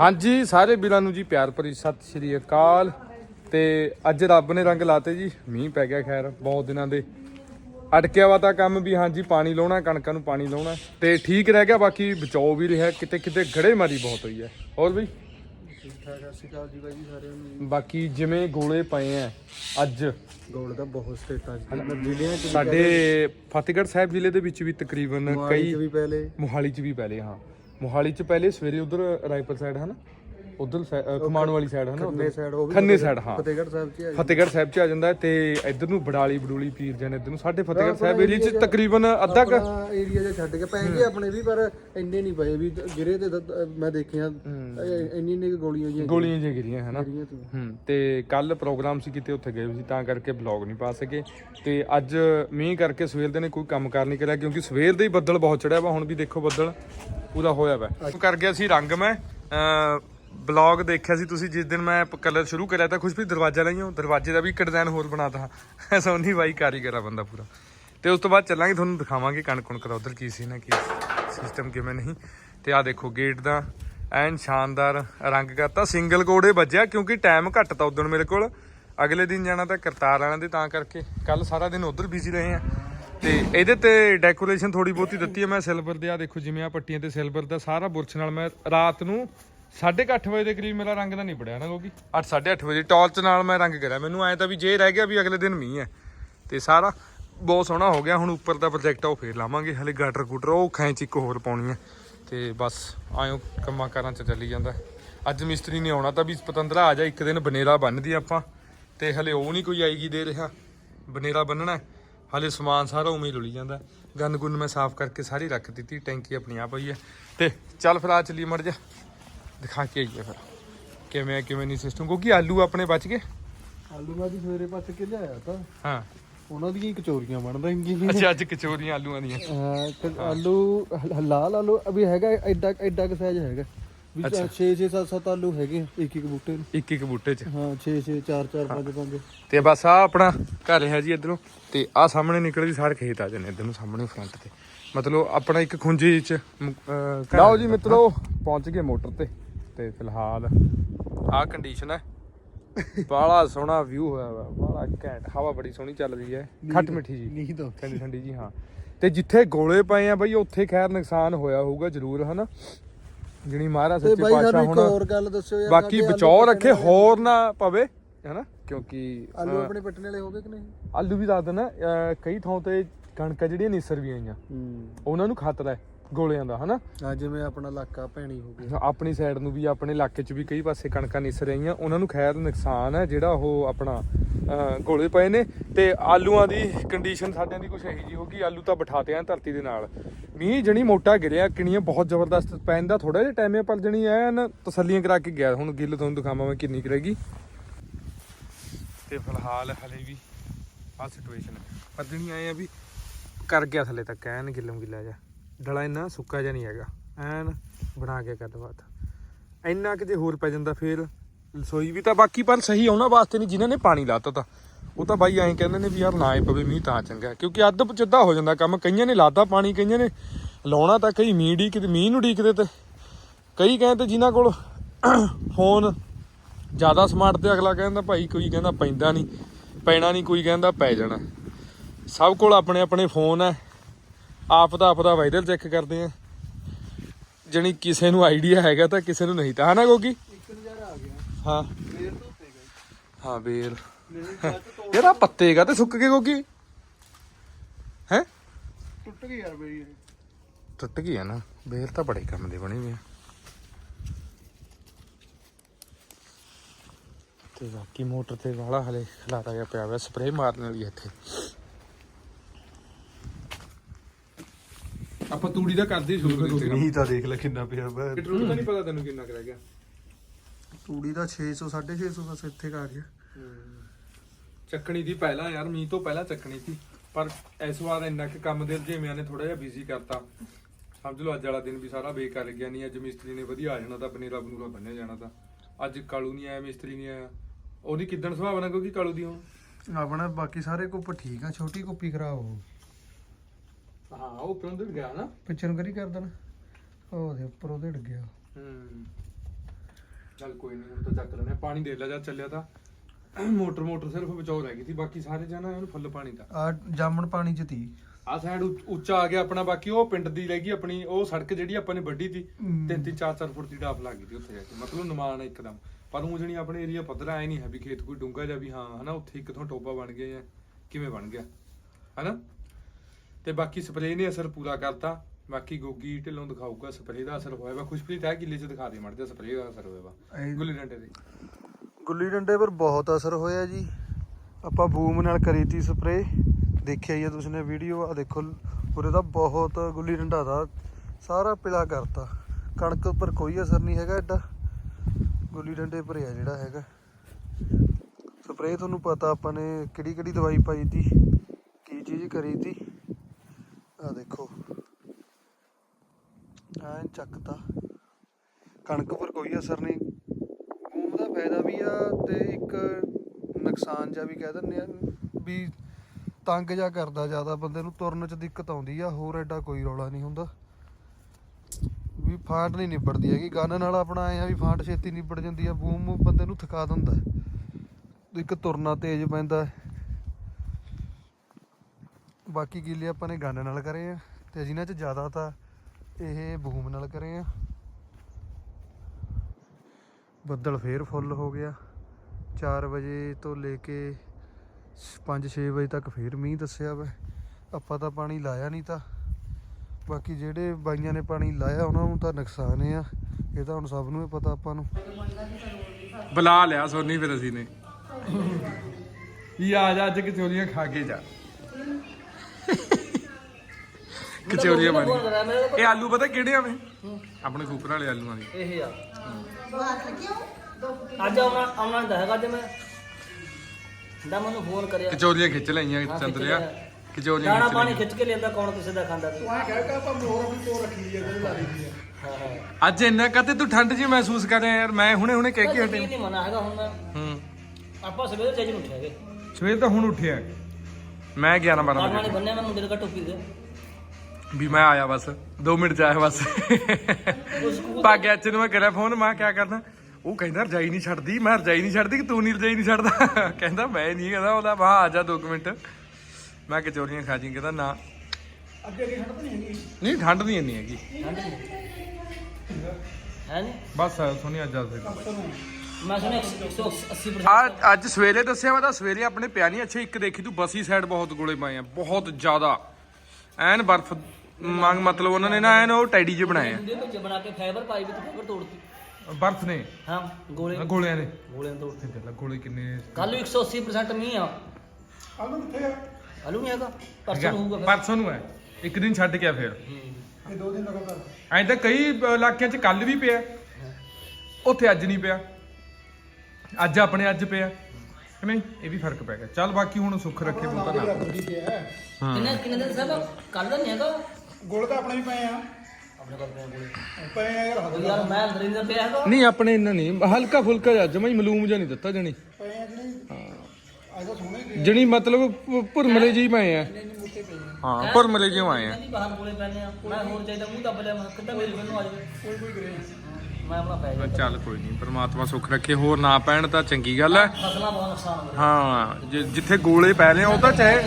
ਹਾਂਜੀ ਸਾਰੇ ਵੀਰਾਂ ਨੂੰ ਜੀ ਪਿਆਰ ਭਰੀ ਸਤਿ ਸ਼੍ਰੀ ਅਕਾਲ। ਤੇ ਅੱਜ ਰੱਬ ਨੇ ਰੰਗ ਲਾਤੇ ਜੀ ਮੀਂਹ ਪੈ ਗਿਆ ਖੈਰ ਬਹੁਤ ਦਿਨਾਂ ਦੇ। ਅਟਕਿਆ ਵਾ ਤਾਂ ਕੰਮ ਵੀ ਹਾਂਜੀ ਪਾਣੀ ਲਾਉਣਾ ਕਣਕਾਂ ਨੂੰ ਪਾਣੀ ਲਾਉਣਾ। ਤੇ ਠੀਕ ਰਹਿ ਗਿਆ ਬਾਕੀ ਬਚਾਓ ਵੀ ਰਿਹਾ ਕਿਤੇ ਕਿਤੇ ਗੜੇ ਮਾਰੀ ਬਹੁਤ ਹੋਈ ਹੈ। ਹੋਰ ਵੀ ਠੀਕ ਠਾਕ ਸਤਿ ਸ਼੍ਰੀ ਅਕਾਲ ਜੀ ਬਾਈ ਜੀ ਸਾਰਿਆਂ ਨੂੰ। ਬਾਕੀ ਜਿਵੇਂ ਗੋਲੇ ਪਏ ਆ ਅੱਜ। ਗੋਲ ਦਾ ਬਹੁਤ ਸਟੇਟਾਂ ਚ ਜ਼ਿਲ੍ਹਿਆਂ ਚ ਵੀ ਸਾਡੇ ਫਤਿਹਗੜ੍ਹ ਸਾਹਿਬ ਜ਼ਿਲ੍ਹੇ ਦੇ ਵਿੱਚ ਵੀ ਤਕਰੀਬਨ ਕਈ ਚ ਵੀ ਪਹਿਲੇ। ਮੋਹਾਲੀ ਚ ਵੀ ਪਹਿਲੇ ਹਾਂ। ਮੋਹਾਲੀ ਚ ਪਹਿਲੇ ਸਵੇਰੇ ਉਧਰ ਰਾਏਪੁਰ ਸਾਈਡ ਹਨ? ਉਧਰ ਖਮਾਣੋ ਵਾਲੀ ਸਾਈਡ ਹਨ ਖੰਨੇ side ਉਹ ਵੀ ਖੰਨੇ ਸਾਈਡ ਹਾਂ। ਫਤਿਹਗੜ੍ਹ ਸਾਹਿਬ ਚ ਆ ਫਤਿਹਗੜ੍ਹ ਸਾਹਿਬ ਚ ਆ ਜਾਂਦਾ ਹੈ ਤੇ ਇੱਧਰ ਨੂੰ ਬਡਾਲੀ ਬਡੂਲੀ ਪੀਰ ਜਾਨ ਇੱਧਰ ਨੂੰ ਸਾਡੇ ਫਤਿਹਗੜ੍ਹ ਸਾਹਿਬ ਏਰੀਆ ਚ ਤਕਰੀਬਨ ਅੱਧਾ ਕ ਏਰੀਆ ਜਿਹਾ ਛੱਡ ਕੇ ਪੈਣਗੇ ਆਪਣੇ ਵੀ ਪਰ ਇੰਨੇ ਨਹੀਂ ਪਏ ਵੀ ਗਿਰੇ ਤੇ ਮੈਂ ਦੇਖਿਆ ਇੰਨੀ ਇੰਨੀ ਗੋਲੀਆਂ ਜੀਆਂ ਗੋਲੀਆਂ ਜਿਹੀਆਂ ਗਿਰੀਆਂ ਹਨਾ ਗਿਰੀਆਂ ਤੂੰ। ਹੂੰ ਤੇ ਕੱਲ ਪ੍ਰੋਗਰਾਮ ਸੀ ਕਿਤੇ ਉੱਥੇ ਗਏ ਸੀ ਤਾਂ ਕਰਕੇ ਬਲੌਗ ਨਹੀਂ ਪਾ ਸਕੇ। ਤੇ ਅੱਜ ਮੀਂਹ ਕਰਕੇ ਸਵੇਰ ਦੇ ਨੇ ਕੋਈ ਕੰਮ ਕਾਰ ਨਹੀਂ ਕਰਿਆ ਕਿਉਂਕਿ ਸਵੇਰ ਦੇ ਹੀ ਬੱਦਲ ਬਹੁਤ ਚੜਿਆ ਵਾ ਹੁਣ ਵੀ ਦੇਖੋ ਬੱਦਲ ਪੂਰਾ ਹੋਇਆ ਵਾ। ਕਰ ਗਿਆ ਸੀ ਰੰਗ ਮੈਂ ਬਲੌਗ ਦੇਖਿਆ ਸੀ ਤੁਸੀਂ, ਜਿਸ ਦਿਨ ਮੈਂ ਕਲਰ ਸ਼ੁਰੂ ਕਰਿਆ ਤਾਂ ਕੁਝ ਵੀ ਦਰਵਾਜ਼ਾ ਲਾਈਓ ਦਰਵਾਜ਼ੇ ਦਾ ਵੀ ਇੱਕ ਡਿਜ਼ਾਈਨ ਹੋਰ ਬਣਾਤਾ ਸੋਨੀ ਬਾਈ ਕਾਰੀਗਰ ਆ ਬੰਦਾ ਪੂਰਾ। ਤੇ ਉਸ ਤੋਂ ਬਾਅਦ ਚੱਲਾਂਗੇ, ਤੁਹਾਨੂੰ ਦਿਖਾਵਾਂਗੇ ਕਣਕ ਕੁਣਕ ਦਾ ਉਧਰ ਕੀ ਸੀ ਨਾ ਕੀ ਸਿਸਟਮ ਕਿਵੇਂ ਨਹੀਂ। ਤੇ ਆ ਦੇਖੋ ਗੇਟ ਦਾ, ਐਨ ਸ਼ਾਨਦਾਰ ਰੰਗ ਕਰਤਾ। ਸਿੰਗਲ ਕੋਡੇ ਵੱਜਿਆ ਕਿਉਂਕਿ ਟਾਈਮ ਘੱਟ ਤਾ ਉਦੋਂ ਮੇਰੇ ਕੋਲ। ਅਗਲੇ ਦਿਨ ਜਾਣਾ ਤਾਂ ਕਰਤਾਰ ਵਾਲਿਆਂ ਦੇ, ਤਾਂ ਕਰਕੇ ਕੱਲ ਸਾਰਾ ਦਿਨ ਉਧਰ ਬਿਜ਼ੀ ਰਹੇ ਆ। ਤੇ ਇਹਦੇ ਤੇ ਡੈਕੋਰੇਸ਼ਨ ਥੋੜੀ ਬਹੁਤੀ ਦਿੱਤੀ ਹੈ ਮੈਂ ਸਿਲਵਰ ਦੇ। ਆ ਦੇਖੋ ਜਿਵੇਂ ਆ ਪੱਟੀਆਂ ਤੇ ਸਿਲਵਰ ਦਾ ਸਾਰਾ ਬੁਰਸ਼ ਨਾਲ ਮੈਂ ਰਾਤ ਨੂੰ 8:30 ਵਜੇ ਦੇ ਕਰੀਬ ਮੇਰਾ ਰੰਗ ਤਾਂ ਨਹੀਂ ਪੜਿਆ ਨਾ ਕਿਉਂਕਿ 8:30 ਵਜੇ, ਟਾਰਚ ਨਾਲ ਮੈਂ ਰੰਗ ਕਰਿਆ। ਮੈਨੂੰ ਐ ਤਾਂ ਵੀ ਜੇ ਰਹਿ ਗਿਆ ਵੀ ਅਗਲੇ ਦਿਨ ਮੀਂਹ ਹੈ। ਤੇ ਸਾਰਾ ਬਹੁਤ ਸੋਹਣਾ ਹੋ ਗਿਆ। ਹੁਣ ਉੱਪਰ ਦਾ ਪ੍ਰੋਜੈਕਟ ਆ, ਉਹ ਫੇਰ ਲਾਵਾਂਗੇ। ਹਲੇ ਗਾਟਰ ਗੂਟਰ, ਉਹ ਖੈਂਚ ਇੱਕ ਹੋਰ ਪਾਉਣੀ ਹੈ। ਤੇ ਬਸ ਆਇਓ, ਕੰਮਾਂ ਕਾਰਾਂ ਚ ਚੱਲੀ ਜਾਂਦਾ। ਅੱਜ ਮਿਸਤਰੀ ਨੇ ਆਉਣਾ ਤਾਂ ਵੀ ਪਤੰਦਰਾ ਆ ਜਾ, ਇੱਕ ਦਿਨ ਬਨੇਰਾ ਬੰਨਦੀ ਆਪਾਂ। ਤੇ ਹਲੇ ਉਹ ਨਹੀਂ ਕੋਈ ਆਏਗੀ ਦੇ ਰਿਹਾ। ਬਨੇਰਾ ਬੰਨਣਾ ਹੈ। ਹਲੇ ਸਮਾਨ ਸਾਰਾ ਉਵੇਂ ਹੀ ਲੁਲੀ ਜਾਂਦਾ। ਗੰਨ ਗੁੰਨ ਮੈਂ ਸਾਫ਼ ਕਰਕੇ ਸਾਰੀ ਰੱਖ ਦਿੱਤੀ। ਟੈਂਕੀ ਆਪਣੀ ਆ ਪਈ ਹੈ। ਤੇ ਚੱਲ ਫਿਰ ਆ ਚੱਲੀ ਮੜ ਜਾ। ਦਿਖਾ ਕੇ ਆਈਏ ਫਿਰ। ਕਿਵੇਂ ਆ, ਕਿਵੇਂ ਨਹੀਂ ਸਿਸਟਮ ਕਿਉਂਕਿ ਆਲੂ ਆਪਣੇ ਬਚ ਗਏ। ਆਲੂ ਮੈਂ ਵੀ ਸਵੇਰੇ ਪੱਟ ਕੇ ਲਿਆਇਆ ਤਾਂ। ਹਾਂ। ਉਹਨਾਂ ਦੀਆਂ ਹੀ ਕਚੋਰੀਆਂ ਬਣ ਰਹੀਆਂ ਅੱਛਾ ਅੱਜ ਕਚੋਰੀਆਂ ਆਲੂਆਂ ਦੀਆਂ। ਹਾਂ ਆਲੂ ਲਾਲ ਆਲੂ ਅਭੀ ਹੈਗਾ ਐਡਾ ਐਡਾ ਕੁ ਸਾਈਜ਼ ਹੈਗਾ। ਵੀ 6 6 7 7 ਆਲੂ ਹੈਗੇ ਇੱਕ ਇੱਕ ਬੂਟੇ ਨੂੰ। ਇੱਕ ਇੱਕ ਬੂਟੇ 'ਚ। ਹਾਂ 6 6 4 4 5 5 ਤੇ ਬਸ ਆ ਆਪਣਾ ਘਰ ਹੈ ਜੀ ਇਧਰੋਂ। ਤੇ ਆ ਸਾਹਮਣੇ ਨਿਕਲਦੀ ਸਾਰੇ ਖੇਤ ਆ ਜਾਂਦੇ ਇਧਰ ਨੂੰ ਸਾਹਮਣੇ ਫਰੰਟ ਤੇ। ਮਤਲਬ ਆਪਣਾ ਇੱਕ ਖੁੰਝੇ ਚ ਲਓ ਜੀ ਮਿੱਤਰੋ ਪਹੁੰਚ ਗਏ ਮੋਟਰ ਤੇ। ਤੇ ਫਿਲਹਾਲ ਆ ਕੰਡੀਸ਼ਨ ਹੈ। ਬਾਲਾ ਸੋਹਣਾ ਵਿਊ ਹੋਇਆ ਵਾ ਬਾਲਾ ਘੈਂਟ ਹਵਾ ਬੜੀ ਸੋਹਣੀ ਚੱਲ ਰਹੀ ਹੈ। ਖੱਟ ਮਿੱਠੀ ਜੀ। ਨਹੀਂ ਤਾਂ ਠੰਡੀ ਠੰਡੀ ਜੀ ਹਾਂ। ਤੇ ਜਿੱਥੇ ਗੋਲੇ ਪਏ ਆ ਬਈ ਉੱਥੇ ਖੈਰ ਨੁਕਸਾਨ ਹੋਇਆ ਹੋਊਗਾ ਜ਼ਰੂਰ ਹਨਾ? ਜਿਹੜੀ ਮਹਾਰਾਜ ਸੱਚੇ ਪਾਤਸ਼ਾਹ ਹੁਣ ਹੋਰ ਗੱਲ ਦੱਸਿਓ ਯਾਰ ਬਾਕੀ ਬਚਾਓ ਰੱਖੇ ਹੋਰ ਨਾ ਪਵੇ ਹਨਾ? ਕਿਉਂਕਿ ਆਲੂ ਆਪਣੇ ਪੱਟਣ ਵਾਲੇ ਹੋਗੇ ਕਿ ਨਹੀਂ? ਆਲੂ ਵੀ ਦੱਸ ਦੇਣਾ ਕਈ ਥਾਂ ਤੇ ਕਣਕਾਂ ਜਿਹੜੀਆਂ ਨਿਸਰ ਵੀ ਆਈਆਂ। ਹੂੰ। ਉਹਨਾਂ ਨੂੰ ਖਤਰਾ ਹੈ। ਗੋਲਿਆਂ ਦਾ ਹਨਾ? ਆ ਜਿਵੇਂ ਆਪਣਾ ਇਲਾਕਾ ਭੈਣੀ ਹੋ ਗਿਆ। ਆਪਣੀ ਸਾਈਡ ਨੂੰ ਵੀ ਆਪਣੇ ਇਲਾਕੇ 'ਚ ਵੀ ਕਈ ਪਾਸੇ ਕਣਕਾਂ ਨਿਸਰ ਆਈਆਂ ਉਹਨਾਂ ਨੂੰ ਖੈਰ ਨੁਕਸਾਨ ਹੈ ਜਿਹੜਾ ਉਹ ਆਪਣਾ ਗੋਲੇ ਪਏ ਨੇ। ਤੇ ਆਲੂਆਂ ਦੀ ਕੰਡੀਸ਼ਨ ਸਾਡਿਆਂ ਦੀ ਕੁਛ ਇਹੀ ਜੀ ਹੋਗੀ ਆਲੂ ਤਾਂ ਬਿਠਾਤੇ ਆ ਧਰਤੀ ਦੇ ਨਾਲ। ਮੀਂਹ ਜਣੀ ਮੋਟਾ ਗਿਰਿਆ ਕਿਣੀਆਂ ਬਹੁਤ ਜ਼ਬਰਦਸਤ ਪੈਂਦਾ ਥੋੜਾ ਜਿਹਾ ਟਾਈਮ ਹੈ ਪਰ ਜਣੀ ਐਨ ਤਸੱਲੀਆਂ ਕਰਾ ਕੇ ਗਿਆ। ਹੁਣ ਗਿੱਲ ਤੁਹਾਨੂੰ ਦਿਖਾਵਾਂ ਮੈਂ ਕਿੰਨੀ ਕਰੇਗੀ ਤੇ ਫਿਲਹਾਲ ਹਲੇ ਵੀ ਆ ਸਿਚੁਏਸ਼ਨ ਹੈ। ਪਰ ਜਣੀ ਆਏ ਆ ਵੀ ਕਰ ਗਿਆ ਥੱਲੇ ਤੱਕ ਐਨ ਗਿੱਲਮ ਗਿੱਲਾ ਜਾ ਡਲਾ ਇੰਨਾ ਸੁੱਕਾ ਜਿਹਾ ਨਹੀਂ ਹੈਗਾ। ਐਨ ਬਣਾ ਕੇ ਗੱਲਬਾਤ ਇੰਨਾ ਕਿ ਜੇ ਹੋਰ ਪੈ ਜਾਂਦਾ ਫੇਰ, ਰਸੋਈ ਵੀ ਤਾਂ ਬਾਕੀ ਪਰ ਸਹੀ ਉਹਨਾਂ ਵਾਸਤੇ ਨਹੀਂ, ਜਿਨ੍ਹਾਂ ਨੇ ਪਾਣੀ ਲਾਤਾ ਤਾਂ। ਉਹ ਤਾਂ ਬਾਈ ਐਂ ਕਹਿੰਦੇ ਨੇ ਵੀ ਯਾਰ ਨਾ ਹੀ ਪਵੇ ਮੀਂਹ ਤਾਂ ਚੰਗਾ ਕਿਉਂਕਿ ਅੱਧ ਪਚੱਦਾ ਹੋ ਜਾਂਦਾ ਕੰਮ, ਕਈਆਂ ਨੇ ਲਾਤਾ ਪਾਣੀ, ਕਈਆਂ ਨੇ ਲਾਉਣਾ ਤਾਂ ਕਈ ਮੀਂਹ ਡੀਕਦੇ, ਮੀਂਹ ਨੂੰ ਡੀਕਦੇ ਤੇ। ਕਈ ਕਹਿੰਦੇ ਜਿਨ੍ਹਾਂ ਕੋਲ ਫੋਨ ਜ਼ਿਆਦਾ ਸਮਾਰਟ ਤੇ ਅਗਲਾ ਕਹਿੰਦਾ ਭਾਈ ਕੋਈ ਕਹਿੰਦਾ ਪੈਂਦਾ ਨਹੀਂ, ਪੈਣਾ ਨਹੀਂ, ਕੋਈ ਕਹਿੰਦਾ ਪੈ ਜਾਣਾ। ਸਭ ਕੋਲ ਆਪਣੇ ਆਪਣੇ ਫੋਨ ਹੈ। ਆਪ ਦਾ ਆਪਦਾ ਵਾਇਰਲ ਚੈੱਕ ਕਰਦੇ ਆ। ਜਣੀ ਕਿਸੇ ਨੂੰ ਆਈਡੀਆ ਹੈਗਾ ਤਾਂ ਕਿਸੇ ਨੂੰ ਨਹੀਂ ਤਾਂ। ਹਨਾ ਗੋਗੀ? ਇੱਕ ਨਜ਼ਾਰਾ ਆ ਗਿਆ ਹਾਂ। ਹਾਂ ਤੋਂ ਯਾਰ ਆ ਪੱਤੇਗਾ ਤੇ ਸੁੱਕ ਗਏ ਗੋਗੀ। ਹੈ? ਟੁੱਟ ਗਈ ਯਾਰ ਬਈ ਇਹ। ਟੁੱਟ ਗਈ ਆ ਨਾ। ਬੇਲ ਤਾਂ ਬੜੇ ਕੰਮ ਦੇ ਬਣੇ ਹੋਏ ਆ। ਤੇ ਬਾਕੀ ਮੋਟਰ ਤੇ ਵਾਲਾ ਹਲੇ ਖਲਾਰਾ ਗਿਆ ਪਿਆ ਵਾ ਸਪਰੇਅ ਮਾਰਨ ਵਾਲੀ ਇੱਥੇ। ਆਪਾਂ ਤੂੜੀ ਦਾ ਕਰਦੇ ਸ਼ੁਰੂ ਨਹੀਂ ਤਾਂ ਦੇਖ ਲੈ ਕਿੰਨਾ ਪਿਆ ਵਾ। ਕਿਟਰੂ ਤਾਂ ਨਹੀਂ ਪਤਾ ਤੈਨੂੰ ਕਿੰਨਾ ਕਰ ਗਿਆ। ਤੂੜੀ ਦਾ 600 650 ਬਸ ਇੱਥੇ ਕਾ ਗਿਆ ਚੱਕਣੀ ਦੀ ਪਹਿਲਾਂ ਯਾਰ ਮੀਂਹ ਤੋਂ ਪਹਿਲਾਂ ਚੱਕਣੀ ਸੀ। ਪਰ ਇਸ ਵਾਰ ਇੰਨਾ ਕਿ ਕੰਮ ਦੇ ਰਜੇਵਿਆਂ ਨੇ ਥੋੜਾ ਜਿਹਾ ਬਿਜ਼ੀ ਕਰਤਾ। ਸਮਝ ਲਓ ਅੱਜ ਵਾਲਾ ਦਿਨ ਵੀ ਸਾਰਾ ਬੇਕਾਰ ਗਿਆ। ਨਹੀਂ ਅੱਜ ਮਿਸਤਰੀ ਨੇ ਵਧੀਆ ਆ ਜਾਣਾ ਤਾਂ ਬਨੇਰਾ ਬਨੂਰਾ ਬੰਨਿਆ ਜਾਣਾ ਤਾਂ। ਅੱਜ ਕਾਲੂ ਨਹੀਂ ਆਇਆ ਮਿਸਤਰੀ ਨਹੀਂ ਆਇਆ। ਉਹਦੀ ਕਿੱਦਣ ਸੁਭਾਵਨਾ ਕਿਉਂਕਿ ਕਾਲੂ ਦੀ ਹੁਣ। ਆਪਣਾ ਬਾਕੀ ਸਾਰੇ ਕੁੱਪ ਠੀਕ ਆ ਛੋਟੀ ਕੁੱਪੀ ਖਰਾਬ ਹੋ ਹਾਂ ਉਹ ਕਿਉਂ ਡਿੱਗ ਗਿਆ ਨਾ। ਪਿੱਛੇ ਨੂੰ ਕਰੀ ਕਰ ਦੇਣਾ ਉਹਦੇ ਉੱਪਰ ਉਹਦੇ ਡਿੱਗ ਗਿਆ। ਹੂੰ। ਚੱਲ ਕੋਈ ਨਹੀਂ ਹੁਣ ਤਾਂ ਚੱਕ ਲੈਣੇ ਪਾਣੀ ਦੇ ਲੈ ਜਾ ਚੱਲਿਆ ਤਾਂ। ਮੋਟਰ ਮੋਟਰ ਸਿਰਫ ਬਚਾਓ ਰਹਿ ਗਈ ਸੀ। ਬਾਕੀ ਸਾਰੇ ਜਾਣਾ ਇਹਨੂੰ ਫੁੱਲ ਪਾਣੀ ਦਾ। ਆ ਜਾਮਣ ਪਾਣੀ ਚ ਤੀ। ਆ ਸਾਈਡ ਉੱਚਾ ਆ ਗਿਆ ਆਪਣਾ। ਬਾਕੀ ਉਹ ਪਿੰਡ ਦੀ ਰਹਿ ਗਈ ਆਪਣੀ। ਉਹ ਸੜਕ ਜਿਹੜੀ ਆਪਾਂ ਨੇ ਵੱਢੀ ਸੀ ਹਮ। ਤਿੰਨ ਤਿੰਨ ਚਾਰ ਚਾਰ ਫੁੱਟ ਦੀ ਡਾਫ ਲੱਗ ਗਈ ਉੱਥੇ ਜਾ ਕੇ। ਮਤਲਬ ਨਿਮਾਣ ਆ ਇੱਕਦਮ। ਪਰ ਉਹ ਜਣੀ ਆਪਣੇ ਏਰੀਆ ਪੱਧਰਾ ਐ ਨਹੀਂ ਹੈ ਵੀ ਖੇਤ ਕੋਈ ਡੂੰਗਾ ਜਾਂ ਵੀ ਹਾਂ ਹਨਾ ਉੱਥੇ ਇੱਕ ਤੋਂ ਟੋਬਾ ਬਣ ਗਿਆ ਜਾਂ ਕਿਵੇਂ ਬਣ ਗਿਆ। ਹਨਾ? ਤੇ ਬਾਕੀ ਸਪਰੇਅ ਨੇ ਅਸਰ ਪੂਰਾ ਕਰਤਾ। ਬਾਕੀ ਗੋਗੀ ਢਿੱਲੋਂ ਦਿਖਾਊਗਾ ਸਪਰੇਅ ਦਾ ਅਸਰ ਹੋਇਆ ਵਾ। ਖੁਸ਼ਪ੍ਰੀਤ ਹੈ ਕਿੱਲੇ 'ਚ ਦਿਖਾ ਦੇ ਮੜ ਜਾ ਸਪਰੇਅ ਦਾ ਅਸਰ ਹੋਇਆ ਵਾ। ਇਹ- ਗੁੱਲੀ ਡੰਡੇ ਦੇ। ਗੁੱਲੀ ਡੰਡੇ ਪਰ ਬਹੁਤ ਅਸਰ ਹੋਇਆ ਜੀ। ਆਪਾਂ ਬੂਮ ਨਾਲ ਕਰੀ ਤੀ ਸਪਰੇ ਦੇਖਿਆ ਹੀ ਆ ਤੁਸੀਂ ਨੇ ਵੀਡੀਓ ਆ ਦੇਖੋ ਉਰੇ ਦਾ ਬਹੁਤ ਗੁੱਲੀ ਡੰਡਾ ਦਾ ਸਾਰਾ ਪਿਲਾ ਕਰਤਾ। ਕਣਕ ਉੱਪਰ ਕੋਈ ਅਸਰ ਨਹੀਂ ਹੈਗਾ ਐਡਾ। ਗੁੱਲੀ ਡੰਡੇ ਪਰ ਆ ਜਿਹੜਾ ਹੈਗਾ। ਸਪਰੇ ਤੁਹਾਨੂੰ ਪਤਾ ਆਪਾਂ ਨੇ ਕਿਹੜੀ ਕਿਹੜੀ ਦਵਾਈ ਪਾਈ ਤੀ ਕੀ ਚੀਜ਼ ਕਰੀ ਤੀ। ਆ ਦੇਖੋ। ਐਂ ਚੱਕਤਾ। ਕਣਕ ਉੱਪਰ ਕੋਈ ਅਸਰ ਨਹੀਂ। ਬੂਮ ਦਾ ਫਾਇਦਾ ਵੀ ਆ ਤੇ ਇੱਕ ਨੁਕਸਾਨ ਜਾਂ ਵੀ ਕਹਿ ਦਿੰਦੇ ਆ ਵੀ ਤੰਗ ਜਾ ਕਰਦਾ ਜ਼ਿਆਦਾ ਬੰਦੇ ਨੂੰ। ਤੁਰਨ 'ਚ ਦਿੱਕਤ ਆਉਂਦੀ ਆ, ਹੋਰ ਐਡਾ ਕੋਈ ਰੌਲਾ ਨਹੀਂ ਹੁੰਦਾ। ਵੀ ਫਾਂਟ ਨਹੀਂ ਨਿਬੜਦੀ ਹੈਗੀ। ਗਨ ਨਾਲ ਆਪਣਾ ਐ ਆ ਵੀ ਫਾਂਟ ਛੇਤੀ ਨਿਬੜ ਜਾਂਦੀ ਆ। ਬੂਮ ਬੰਦੇ ਨੂੰ ਥਕਾ ਦਿੰਦਾ। ਇੱਕ ਤੁਰਨਾ ਤੇਜ਼ ਪੈਂਦਾ। ਬਾਕੀ ਗੀਲੇ ਆਪਾਂ ਨੇ ਗੰਨ ਨਾਲ ਕਰੇ ਆ ਤੇ ਜਿਨ੍ਹਾਂ 'ਚ ਜ਼ਿਆਦਾ ਤਾਂ ਇਹ ਬੂਮ ਨਾਲ ਕਰੇ ਆ। ਬੱਦਲ ਫੇਰ ਫੁੱਲ ਹੋ ਗਿਆ। 4 ਵਜੇ ਤੋਂ ਲੈ ਕੇ 5-6 ਵਜੇ ਤੱਕ ਫੇਰ ਮੀਂਹ ਦੱਸਿਆ ਵਾ। ਆਪਾਂ ਤਾਂ ਪਾਣੀ ਲਾਇਆ ਨਹੀਂ ਤਾਂ। ਬਾਕੀ ਜਿਹੜੇ ਬਾਈਆਂ ਨੇ ਪਾਣੀ ਲਾਇਆ ਉਹਨਾਂ ਨੂੰ ਤਾਂ ਨੁਕਸਾਨ ਆ। ਇਹ ਤਾਂ ਹੁਣ ਸਭ ਨੂੰ ਹੀ ਪਤਾ ਆਪਾਂ ਨੂੰ। ਬੁਲਾ ਲਿਆ ਸੋਨੀ ਫਿਰ ਅਸੀਂ ਨੇ। ਇਹ ਆ ਜਾ ਅੱਜ ਕਚੋਰੀਆਂ ਖਾ ਕੇ ਜਾ। ਕਚੋਰੀਆਂ ਬਣ। ਇਹ ਆਲੂ ਪਤਾ ਕਿਹੜੇ ਆਵੇਂ ਆਪਣੇ ਸੁਪਰ ਵਾਲੇ ਆਲੂਆਂ ਦੀ। ਇਹ ਆ। ਅੱਜ ਆਉਣਾ ਆਉਣਾ ਤਾਂ ਹੈਗਾ ਅੱਜ ਮੈਂ ਦਾ ਮੈਨੂੰ ਫੋਨ ਕਰਿਆ। ਕਚੋਰੀਆਂ ਖਿੱਚ ਲਈਆਂ ਚੰਦਰਿਆ ਕਚੋਰੀਆਂ ਦਾਣਾ ਖਿੱਚ ਪਾਣੀ ਲਈਆਂ। ਖਿੱਚ ਕੇ ਲਿਆਂਦਾ ਕੌਣ ਕਿਸੇ ਦਾ ਖਾਂਦਾ ਸੀ ਹਾਂ ਹਾਂ ਅੱਜ ਇੰਨਾ ਕਹਤੇ ਤੂੰ ਠੰਡ ਜੀ ਮਹਿਸੂਸ ਕਰ ਰਿਹਾ ਯਾਰ ਮੈਂ ਹੁਣੇ ਹੁਣੇ ਕਹਿ ਕੇ ਕੀ ਹਟੇ। ਨਹੀਂ ਮਨਾ ਹੈਗਾ ਹੁਣ ਹੂੰ। ਆਪਾਂ ਸਵੇਰੇ ਤੇਜ ਨੂੰ ਉੱਠਿਆਗੇ ਸਵੇਰ ਤਾਂ ਹੁਣ ਉੱਠਿਆ ਮੈਂ 11 12 ਕਾਰਨਾ ਵਜੇ। ਬੰਨਿਆ ਮੈਂ ਮੁੰਡੇ ਦਾ ਟੋਪੀ ਦੇ। ਵੀ ਮੈਂ ਆਇਆ ਬਸ 2 ਮਿੰਟ ਚ ਆਇਆ ਬਸ। ਭਾਗਿਆ ਚ ਨੂੰ ਮੈਂ ਕਰਿਆ ਫੋਨ ਮੈਂ ਕਿਆ ਕਰਨਾ? ਉਹ ਕਹਿੰਦਾ ਰਜਾਈ ਨਹੀਂ ਛੱਡਦੀ। ਮੈਂ ਰਜਾਈ ਨਹੀਂ ਛੱਡਦੀ ਕਿ ਤੂੰ ਨਹੀਂ ਰਜਾਈ ਨਹੀਂ ਛੱਡਦਾ? ਕਹਿੰਦਾ ਮੈਂ ਨਹੀਂ ਕਹਿੰਦਾ ਉਹਦਾ ਵਾ ਆ ਜਾ 2 ਮਿੰਟ। ਮੈਂ ਕਚੋਰੀਆਂ ਖਾ ਜੀ ਕਹਿੰਦਾ ਨਾ। ਅੱਗੇ ਅੱਗੇ ਠੰਡ ਨਹੀਂ ਹੈਗੀ ਨਹੀਂ ਠੰਡ ਨਹੀਂ ਇੰਨੀ ਹੈਗੀ। ਹੈ ਨਹੀਂ ਬਸ ਸੋਨੀ ਅੱਜ ਆ ਮੈਂ ਸੁਣਿਆ 180% ਆ ਅੱਜ ਸਵੇਰੇ ਦੱਸਿਆ ਮੈਂ ਤਾਂ ਸਵੇਰੇ ਆਪਣੇ ਪਿਆ ਨਹੀਂ ਅੱਛਾ ਇੱਕ ਦੇਖੀ ਤੂੰ ਬਸੀ ਸਾਈਡ ਬਹੁਤ ਗੋਲੇ ਪਾਏ ਆ ਬਹੁਤ ਜ਼ਿਆਦਾ। ਐਨ ਬਰਫ਼ ਮੰਗ ਮਤਲਬ ਉਹਨਾਂ ਨੇ ਨਾ ਐਨ ਉਹ ਟੈਡੀ ਜਿਹੇ ਬਣਾਏ ਦੇ ਵਿੱਚ ਬਣਾ ਕੇ ਫਾਈਬਰ ਪਾਈ ਵੀ ਫਾਈਬਰ ਤੋੜਤੀ। ਆ ਬਰਫ਼ ਨੇ? ਹਾਂ ਗੋਲੇ। ਗੋਲਿਆਂ ਨੇ ਗੋਲੇ ਤੋੜਤੇ ਤੇ ਗੋਲੇ ਕਿੰਨੇ ਕੱਲ ਨੂੰ 180% ਮੀਂਹ ਆ। ਆਲੂ ਕਿੱਥੇ ਆ? ਹਲੂ ਨਹੀਂ ਹੈਗਾ ਪਰਸੋਂ ਨੂੰ ਹੋਊਗਾ ਫਿਰ। ਪਰਸੋਂ ਨੂੰ ਹੈ। ਇੱਕ ਦਿਨ ਛੱਡ ਕੇ ਆ ਫਿਰ। ਇਹ ਦੋ ਦਿਨ ਲਗਾਤਾਰ। ਐਂ ਤਾਂ ਕਈ ਅ, ਇਲਾਕਿਆਂ 'ਚ ਕੱਲ ਵੀ ਪਿਆ। ਉੱਥੇ ਅੱਜ ਨਹੀਂ ਪਿਆ। ਅੱਜ ਆਪਣੇ ਅੱਜ ਪਿਆ। ਕਿ ਨਹੀਂ? ਇਹ ਵੀ ਫ਼ਰਕ ਪੈ ਗਿਆ। ਚੱਲ ਬਾਕੀ ਹੁਣ ਸੁੱਖ ਰੱਖੇ ਤੂੰ ਤਾਂ ਨਾ ਕਿੰਨੇ ਕਿੰਨੇ ਦਿਨ ਸਾਹਿਬ ਕੱਲ ਦਾ ਨਹੀਂ ਹੈਗਾ। ਗੋਲ ਤਾਂ ਆਪਣੇ ਵੀ ਪਏ ਆ। ਆਪਣੇ ਕੋਲ ਪਿਆ ਗੋਲੇ। ਪਏ ਆ ਯਾਰ ਉਹ ਯਾਰ ਮੈਂ ਅੰਦਰ ਹੀ ਦਾ ਪਿਆ ਹੈਗਾ। ਨਹੀਂ ਆਪਣੇ ਇੰਨਾ ਨਹੀਂ। ਹਲਕਾ ਫੁਲਕਾ ਜਿਹਾ ਜਮਾ ਹੀ ਮਲੂਮ ਜਿਹਾ ਨਹੀਂ ਦਿੱਤਾ ਜਣੀ। ਪਏ ਆ ਜਿਹੜੇ ਅੱਜ ਤਾਂ ਸੋਹਣੇ ਗਏ ਜਣੀ ਮਤਲਬ ਭੁਰਮਲੇ ਜੀ ਪਏ ਆ। ਹਾਂ ਭੁਰਮਲੇ ਜਿਹੇ ਆਏ ਆ। ਮੈਂ ਵੀ ਬਾਹਰ ਗੋਲੇ ਪੈਣੇ ਆ। ਮੈਂ ਹੋਰ ਚਾਹੀਦਾ ਮੂੰਹ ਦੱਬ ਲਿਆ ਮੈਂ ਕਿੱਦਾਂ ਮੇਰੇ ਕੋਲ ਨੂੰ ਆ ਜਾਵੇ? ਕੋਈ ਕੋਈ ਗਰੇ ਮੈਂ ਆਪਣਾ ਪੈ ਜਾ ਚੱਲ ਕੋਈ ਨਹੀਂ ਪ੍ਰਮਾਤਮਾ ਸੁੱਖ ਰੱਖੇ ਹੋਰ ਨਾ ਪੈਣ ਤਾਂ ਚੰਗੀ ਗੱਲ ਹੈ। ਫਸਲਾਂ ਬਹੁਤ ਨੁਕਸਾਨ ਹੋ ਰਿਹਾ ਹਾਂ ਜਿ- ਜਿੱਥੇ ਗੋਲੇ ਪੈ ਰਹੇ ਆ ਉਹ ਤਾਂ ਚਾਹੇ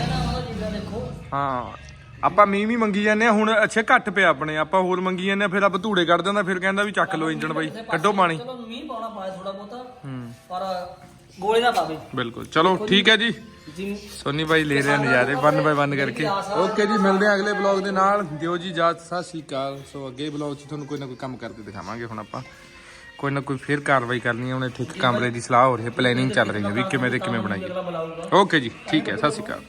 ਹਾਂ। ਆਪਾਂ ਮੀਂਹ ਵੀ ਮੰਗੀ ਜਾਂਦੇ ਆ ਹੁਣ ਅੱਛੇ ਘੱਟ ਪਿਆ ਆਪਣੇ ਆਪਾਂ ਹੋਰ ਮੰਗੀ ਜਾਂਦੇ ਆ ਫਿਰ ਆ ਧੂੜੇ ਕੱਢ ਦਿੰਦਾ ਫਿਰ ਕਹਿੰਦਾ ਵੀ ਚੱਕ ਲਓ ਇੰਜਣ ਬਾਈ ਕੱਢੋ ਪਾਣੀ। ਚਲੋ ਮੀਂਹ ਪਾਉਣਾ ਪਾਏ ਥੋੜਾ ਬਹੁਤਾ ਪਰ ਗੋਲੇ ਨਾ ਪਾਵੇ। ਬਿਲਕੁਲ ਚਲੋ ਠੀਕ ਹੈ ਜੀ। ਸੋਨੀ ਬਾਈ ਲੈ ਰਿਹਾ ਨਜ਼ਾਰੇ ਵਨ ਬਾਈ ਵਨ ਕਰਕੇ। ਓਕੇ ਜੀ ਮਿਲਦੇ ਆ ਅਗਲੇ ਬਲੌਗ ਦੇ ਨਾਲ। ਦਿਓ ਜੀ ਇਜਾਜ਼ਤ ਸਤਿ ਸ਼੍ਰੀ ਅਕਾਲ। ਸੋ ਅੱਗੇ ਬਲੌਗ 'ਚ ਤੁਹਾਨੂੰ ਕੋਈ ਨਾ ਕੋਈ ਕੰਮ ਕਰਕੇ ਦਿਖਾਵਾਂਗੇ ਹੁਣ ਆਪਾਂ। ਕੋਈ ਨਾ ਕੋਈ ਫਿਰ ਕਾਰਵਾਈ ਕਰਨੀ ਹੈ ਹੁਣ ਇੱਥੇ ਇੱਕ ਕਮਰੇ ਦੀ ਸਲਾਹ ਹੋ ਰਹੀ ਹੈ ਪਲੈਨਿੰਗ ਚੱਲ ਰਹੀ ਹੈ ਵੀ ਕਿਵੇਂ ਤੇ ਕਿਵੇਂ ਬਣਾਈਏ। ਓਕੇ ਜੀ ਠੀਕ ਹੈ ਸਤਿ ਸ਼੍ਰੀ ਅਕਾਲ।